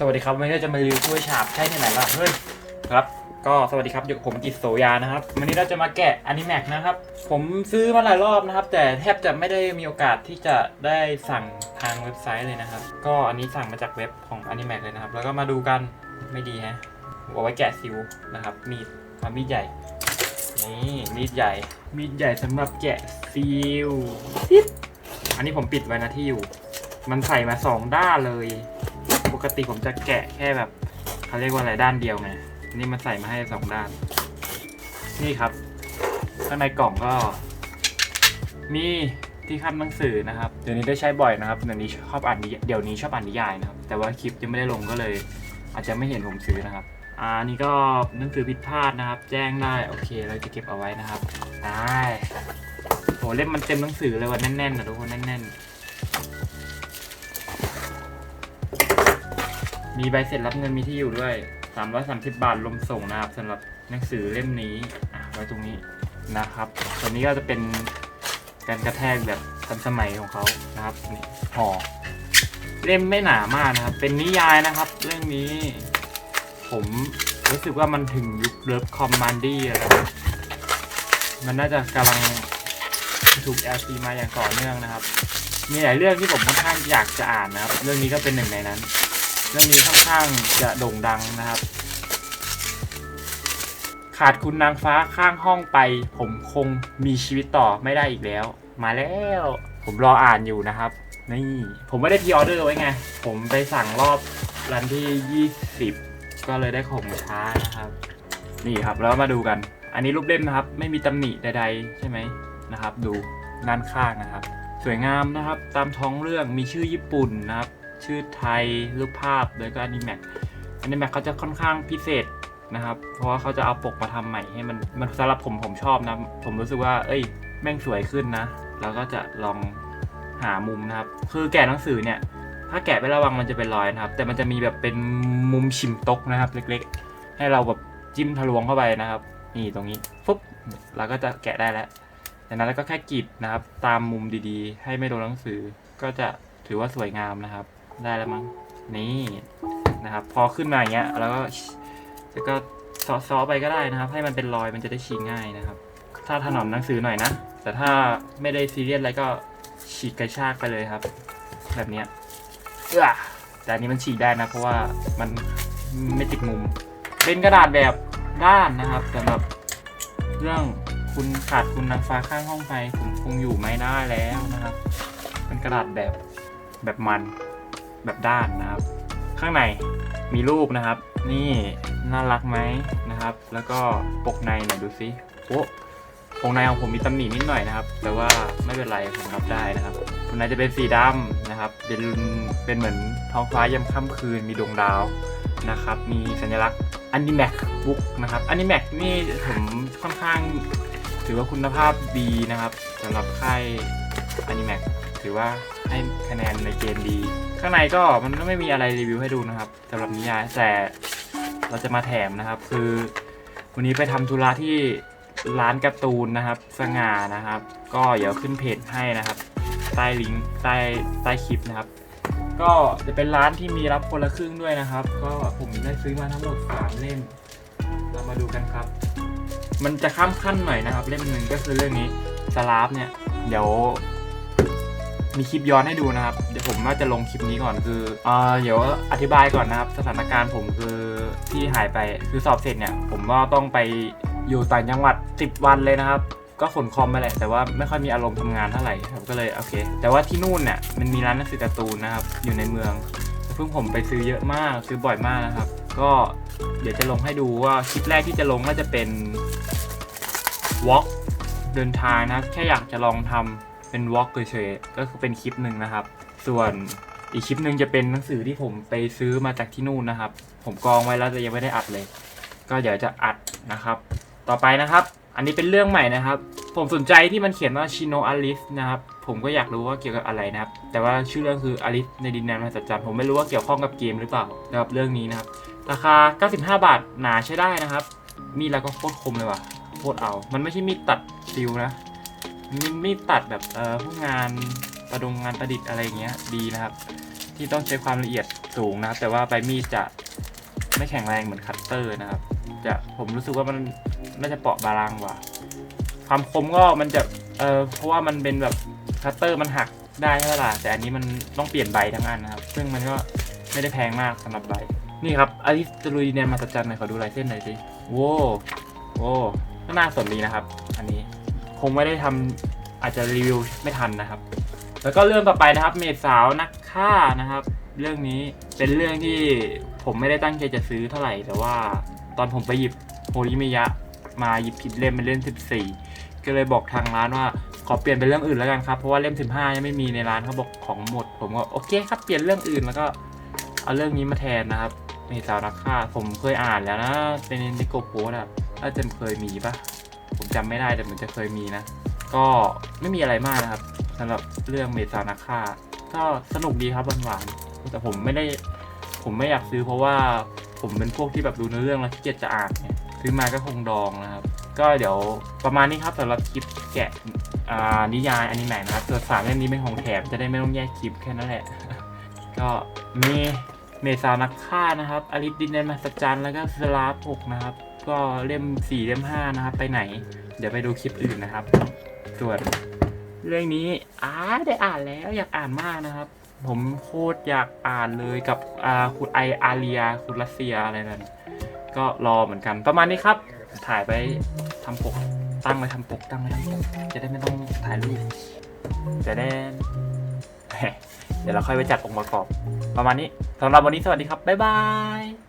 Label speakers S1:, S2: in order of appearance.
S1: สวัสดีครับวันนี้เราจะมารีวิวถ้วยฉาบใช่ที่ไหนล่ะเฮ้ยครับก็สวัสดีครับอยู่กับผมกิตโสยานะครับวันนี้เราจะมาแกะอนิแม็กนะครับ ผมซื้อมาหลายรอบนะครับ แต่แทบจะไม่ได้มีโอกาสที่จะได้สั่งทางเว็บไซต์เลยนะครับ ก็อันนี้สั่งมาจากเว็บของอนิแม็กเลยนะครับ แล้วก็มาดูกันไม่ดีฮะเอาไว้แกะซิวนะครับมีดความีดใหญ่นี่มีดใหญ่ มีดใหญ่สำหรับแกะซิวอันนี้ผมปิดไว้นะที่อยู่ มันใส่มาสองด้านเลย ปกติผมจะแกะแค่แบบเขาเรียกว่าอะไรด้านเดียวไงนี่มันใส่มาให้สองด้าน นี่ครับข้างในกล่องก็ มีที่คัดหนังสือนะครับ เดี๋ยวนี้ได้ใช้บ่อยนะครับเดี๋ยวนี้ชอบอ่านนิยเดี๋ยวนี้ชอบอ่านนิยายนะครับ แต่ว่าคลิปยังไม่ได้ลงก็เลย อาจจะไม่เห็นผมซื้อนะครับอ่านี่ก็หนังสือผิดพลาดนะครับ แจ้งได้โอเค เราจะเก็บเอาไว้นะครับได้โหเล่มมันเต็มหนังสือเลยว่ะแน่นๆนะทุกคนแน่นๆ มีใบเสร็จรับเงินมีที่อยู่ด้วย 330 บาทรวมส่งนะครับสำหรับหนังสือเล่มนี้ไว้ตรงนี้นะครับส่วนนี้ก็จะเป็นการกระแทกแบบทันสมัยของเขานะครับนี่ห่อเล่มไม่หนามากนะครับ เป็นนิยายนะครับ เรื่องนี้ ผมรู้สึกว่ามันถึงยุคเลิฟคอมมานดี้แล้วนะมันน่าจะกำลังถูก LC มาอย่างต่อเนื่องนะครับ มีหลายเรื่องที่ผมค่อนข้างอยากจะอ่านนะครับ เรื่องนี้ก็เป็นหนึ่งในนั้น เรื่องนี้ค่อนข้างจะโด่งดังนะครับ ขาดคุณนางฟ้าข้างห้องไป ผมคงมีชีวิตต่อไม่ได้อีกแล้ว มาแล้ว ผมรออ่านอยู่นะครับ นี่ ผมไม่ได้พีออเดอร์ไว้ไง ผมไปสั่งรอบรันที่ 20 ก็เลยได้ของช้านะครับ นี่ครับแล้วมาดูกัน อันนี้รูปเล่มนะครับ ไม่มีตำหนิใดๆ ใช่ไหมนะครับ ดูด้านข้างนะครับ สวยงามนะครับ ตามท้องเรื่องมีชื่อญี่ปุ่นนะครับ ชื่อไทยรูปภาพแล้วก็อนิแม็กอนิแม็กเขาจะค่อนข้างพิเศษนะครับ เพราะว่าเขาจะเอาปกมาทำใหม่ให้มันมันสำหรับผมผมชอบนะ ผมรู้สึกว่า เอ้ย แม่งสวยขึ้นนะแล้วก็จะลองหามุมนะครับ คือแกะหนังสือเนี่ย ถ้าแกะไม่ระวังมันจะเป็นรอยนะครับ แต่มันจะมีแบบเป็นมุมชิมตกนะครับ เล็กๆ ให้เราแบบจิ้มทะลวงเข้าไปนะครับ นี่ตรงนี้ปุ๊บเราก็จะแกะได้แล้วจากนั้นเราก็แค่กรีดนะครับ ตามมุมดีๆ ให้ไม่โดนหนังสือก็จะถือว่าสวยงามนะครับ ได้แล้วมั้งนี่นะครับ พอขึ้นมาอย่างเงี้ยแล้วก็แล้วก็ซอซอไปก็ได้นะครับ ให้มันเป็นรอยมันจะได้ฉีกง่ายนะครับ ถ้าถนอมหนังสือหน่อยนะ แต่ถ้าไม่ได้ซีเรียสอะไรก็ฉีกกระชากไปเลยครับ แบบเนี้ยเออแต่อันนี้มันฉีกได้นะ เพราะว่ามันไม่ติดมุม เป็นกระดาษแบบด้านนะครับสำหรับเรื่องคุณขาดคุณนางฟ้าข้างห้องไปผมคงอยู่ไม่ได้แล้วนะครับ เป็นกระดาษแบบแบบมัน แบบด้านนะครับ ข้างในมีรูปนะครับ นี่น่ารักไหมนะครับ แล้วก็ปกในหน่อยดูสิโอ้ปกในของผมมีตำหนินิดหน่อยนะครับ แต่ว่าไม่เป็นไรผมรับได้นะครับปกในจะเป็นสีดำนะครับ เป็นเป็นเหมือนท้องฟ้ายามค่ำคืนมีดวงดาวนะครับ มีสัญลักษณ์ Animac Book นะครับ Animac นี่ผมค่อนข้างถือว่าคุณภาพดีนะครับสำหรับค่าย Animac ถือว่าให้คะแนนในเกณฑ์ดี ข้างในก็มันก็ไม่มีอะไรรีวิวให้ดูนะครับสำหรับนิยายแต่เราจะมาแถมนะครับ คือวันนี้ไปทำธุระที่ร้านการ์ตูนนะครับ สง่านะครับ ก็เดี๋ยวขึ้นเพจให้นะครับ ใต้ลิงก์ใต้ใต้คลิปนะครับ ก็จะเป็นร้านที่มีรับคนละครึ่งด้วยนะครับ ก็ผมได้ซื้อมาทั้งหมด3เล่มเรามาดูกันครับ มันจะข้ามขั้นหน่อยนะครับ เล่มหนึ่งก็คือเรื่องนี้สลาฟเนี่ย เดี๋ยว มีคลิปย้อนให้ดูนะครับ เดี๋ยวผมน่าจะลงคลิปนี้ก่อนคือเอ่อเดี๋ยวอธิบายก่อนนะครับ สถานการณ์ผมคือที่หายไปคือสอบเสร็จเนี่ย ผมก็ต้องไปอยู่ต่างจังหวัด 10 วันเลยนะครับ ก็ขนคอมไปแหละแต่ว่าไม่ค่อยมีอารมณ์ทำงานเท่าไหร่ผมก็เลยโอเค แต่ว่าที่นู่นเนี่ยมันมีร้านหนังสือการ์ตูนนะครับ อยู่ในเมืองเพิ่งผมไปซื้อเยอะมากซื้อบ่อยมากนะครับ ก็เดี๋ยวจะลงให้ดูว่าคลิปแรกที่จะลงน่าจะเป็นวอล์กเดินทางนะแค่อยากจะลองทำ เป็นวอล์กเฉยๆก็คือเป็นคลิปหนึ่งนะครับ ส่วนอีกคลิปหนึ่งจะเป็นหนังสือที่ผมไปซื้อมาจากที่นู่นนะครับ ผมกองไว้แล้วแต่ยังไม่ได้อัดเลย ก็เดี๋ยวจะอัดนะครับ ต่อไปนะครับ อันนี้เป็นเรื่องใหม่นะครับ ผมสนใจที่มันเขียนว่าชิโนอลิสนะครับ ผมก็อยากรู้ว่าเกี่ยวกับอะไรนะครับ แต่ว่าชื่อเรื่องคืออลิสในดินแดนมหัศจรรย์ผมไม่รู้ว่าเกี่ยวข้องกับเกมหรือเปล่าสำหรับเรื่องนี้นะครับ ราคา 95 บาทหนาใช้ได้นะครับ มีดแล้วก็โคตรคมเลยว่ะโคตรเอา มันไม่ใช่มีดตัดซิลนะ มีมีดตัดแบบเอ่อพวกงานประดงงานประดิษฐ์อะไรเงี้ยดีนะครับ ที่ต้องใช้ความละเอียดสูงนะครับ แต่ว่าใบมีดจะไม่แข็งแรงเหมือนคัตเตอร์นะครับ จะผมรู้สึกว่ามันน่าจะเปราะบางกว่า ความคมก็มันจะเอ่อเพราะว่ามันเป็นแบบคัตเตอร์มันหักได้ใช่ไหมล่ะแต่อันนี้มันต้องเปลี่ยนใบทั้งอันนะครับ ซึ่งมันก็ไม่ได้แพงมากสำหรับใบนี่ครับอาริสตรุยเนียนมาตจันหน่อยขอดูลายเส้นหน่อยสิโว้โว้ก็น่าสนดีนะครับ อันนี้ งไม่ได้ทำอาจจะรีวิวไม่ทันนะครับ แล้วก็เรื่องต่อไปนะครับ เมดสาวนักฆ่านะครับ เรื่องนี้เป็นเรื่องที่ผมไม่ได้ตั้งใจจะซื้อเท่าไหร่ แต่ว่าตอนผมไปหยิบโฮริมิยะมาหยิบผิดเล่มเป็นเล่ม14 ก็เลยบอกทางร้านว่าขอเปลี่ยนเป็นเรื่องอื่นแล้วกันครับ เพราะว่าเล่ม 15 ยังไม่มีในร้านเขาบอกของหมด ผมก็โอเคครับเปลี่ยนเรื่องอื่นแล้วก็เอาเรื่องนี้มาแทนนะครับเมดสาวนักฆ่าผมเคยอ่านแล้วนะเป็นนิโกโพสอะน่าจะเคยมีปะ ผมจำไม่ได้แต่เหมือนจะเคยมีนะ ก็ไม่มีอะไรมากนะครับสำหรับเรื่องเมษานาค่าก็สนุกดีครับหวานๆแต่ผมไม่ได้ผมไม่อยากซื้อเพราะว่าผมเป็นพวกที่แบบดูเนื้อเรื่องแล้วขี้เกียจจะอ่านไงซื้อมาก็คงดองนะครับ ก็เดี๋ยวประมาณนี้ครับสำหรับคลิปแกะอ่านิยายอนิเมะนะครับส่วนสามเล่มนี้เป็นของแถมจะได้ไม่ต้องแยกคลิปแค่นั้นแหละ ก็มีเมษานักฆ่านะครับอลิสดินเดนมาสจันแล้วก็สลาฟหกนะครับ ก็เล่มสี่เล่มห้านะครับ ไปไหน เดี๋ยวไปดูคลิปอื่นนะครับ ส่วนเรื่องนี้อ่าได้อ่านแล้วอยากอ่านมากนะครับ ผมโคตรอยากอ่านเลยกับอ่าคุณไออาเรียคุณรัสเซียอะไรนั่นก็รอเหมือนกันประมาณนี้ครับ ถ่ายไปทำปก ตั้งไว้ทำปกตั้งไว้ทำปกจะได้ไม่ต้องถ่ายรูปจะได้เดี๋ยวเราค่อยไปจัดองค์ประกอบ ประมาณนี้สำหรับวันนี้สวัสดีครับ บ๊ายบาย